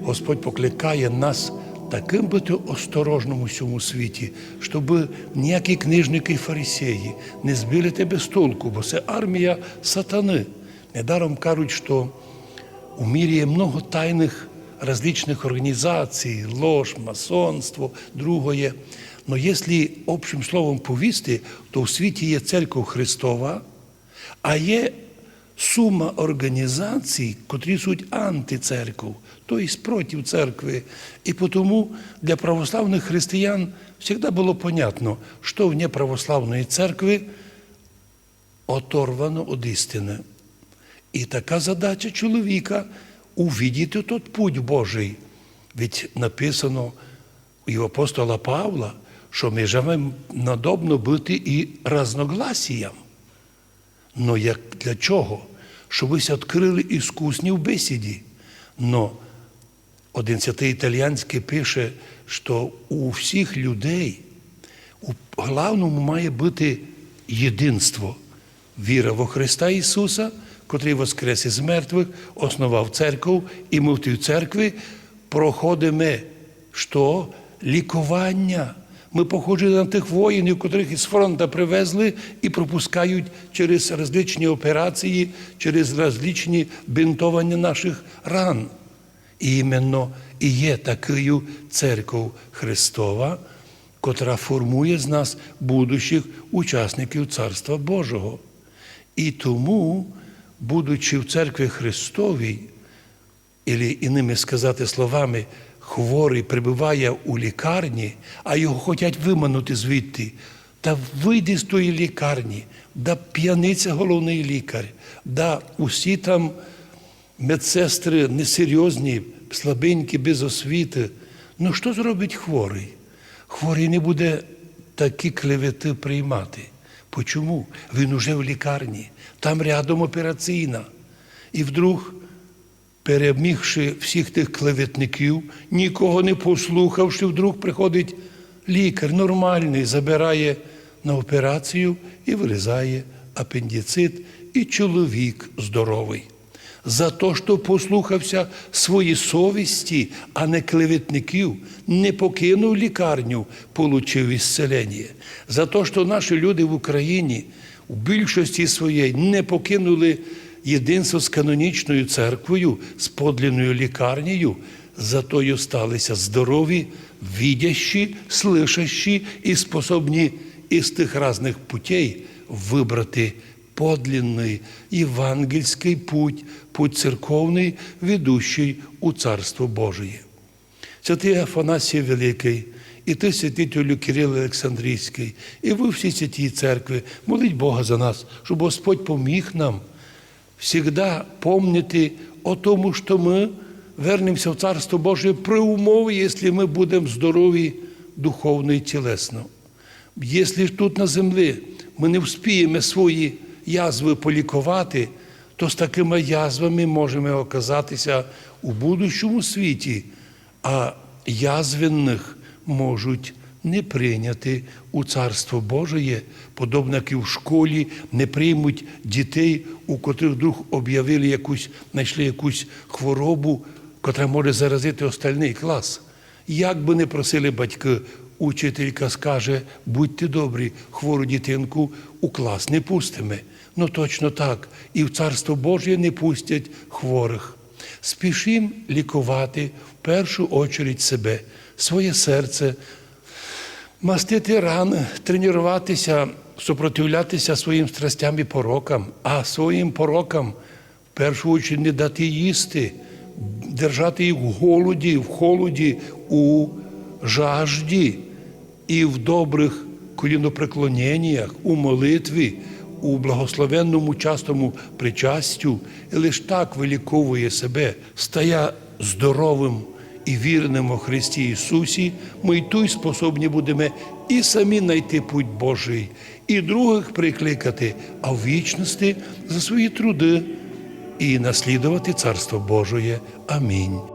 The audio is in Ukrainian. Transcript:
Господь покликає нас таким бути осторожним у цьому світі, щоб ніякі книжники і фарисеї не збили тебе з толку, бо це армія сатани. Недаром кажуть, що у мірі є много тайних различных організацій, ложь, масонство, другое. Но якщо общим словом повісти, то у світі є церква Христова, а є сума організацій, котрі суть антицерков, тобто проти церкви. І тому для православних християн завжди було понятно, що вне православної церкви оторвано від істини. І така задача чоловіка увидіти тот путь Божий. Ведь написано у апостола Павла, що ми живемо надобно бути і разногласіям. Но як для чого? Щоб ви відкрили іскусні в бесіді. Но один святий італіянський пише, що у всіх людей у головному має бути єдинство. Віра во Христа Ісуса, котрий воскрес із мертвих, основав церкву, і ми в тій церкві проходимо що? лікування. Ми похожі на тих воїнів, котрих із фронту привезли і пропускають через различні операції, через различні бинтування наших ран. І іменно і є такою церков Христова, котра формує з нас будущих учасників Царства Божого. І тому, будучи в церкві Христовій, Ілі іними сказати словами, хворий прибуває у лікарні, а його хочуть виманути звідти. Та вийди з тої лікарні, да п'яниця головний лікар, да усі там медсестри несерйозні, слабенькі, без освіти. Ну що зробить хворий? Хворий не буде такі клевети приймати. Почому? Він уже в лікарні, там рядом операційна. І вдруг перемігши всіх тих клеветників, нікого не послухавши, вдруг приходить лікар нормальний, забирає на операцію і вирізає апендицит, і чоловік здоровий. За те, що послухався свої совісті, а не клеветників, не покинув лікарню, получив ісцелення. За те, що наші люди в Україні у більшості своєї не покинули єдинство з канонічною церквою, з подлинною лікарнею, зато й осталися здорові, видящі, слышащі і способні із тих різних путей вибрати подлинний євангельський путь, путь церковний, ведущий у Царство Божие. Святий Афанасій Великий, і ти, святителю Кирил Олександрійський, і ви всі святі церкви, моліть Бога за нас, щоб Господь поміг нам всегда помнити о тому, що ми вернемося в Царство Боже при умові, якщо ми будемо здорові духовно і тілесно. Якщо тут на землі ми не вспіємо свої язви полікувати, то з такими язвами можемо оказатися у будущому світі, а язвенних можуть не прийняти у Царство Божє, подобно як і в школі не приймуть дітей, у котрих вдруг об'явили якусь, знайшли якусь хворобу, котра може заразити остальний клас. Як би не просили батьки, учителька скаже, будьте добрі, хвору дитинку у клас не пустиме. Ну точно так, і в Царство Божє не пустять хворих. Спішим лікувати в першу очередь себе, своє серце, мастити рани, тренуватися, супротивлятися своїм страстям і порокам, а своїм порокам в першу чергу не дати їсти, держати їх в голоді, в холоді, у жажді і в добрих колінопреклоненнях, у молитві, у благословенному частому причастю, і лише так виліковує себе, стає здоровим і вірним у Христі Ісусі, ми й той способні будемо і самі знайти путь Божий, і других прикликати, а в вічності за свої труди і наслідувати Царство Божоє. Амінь.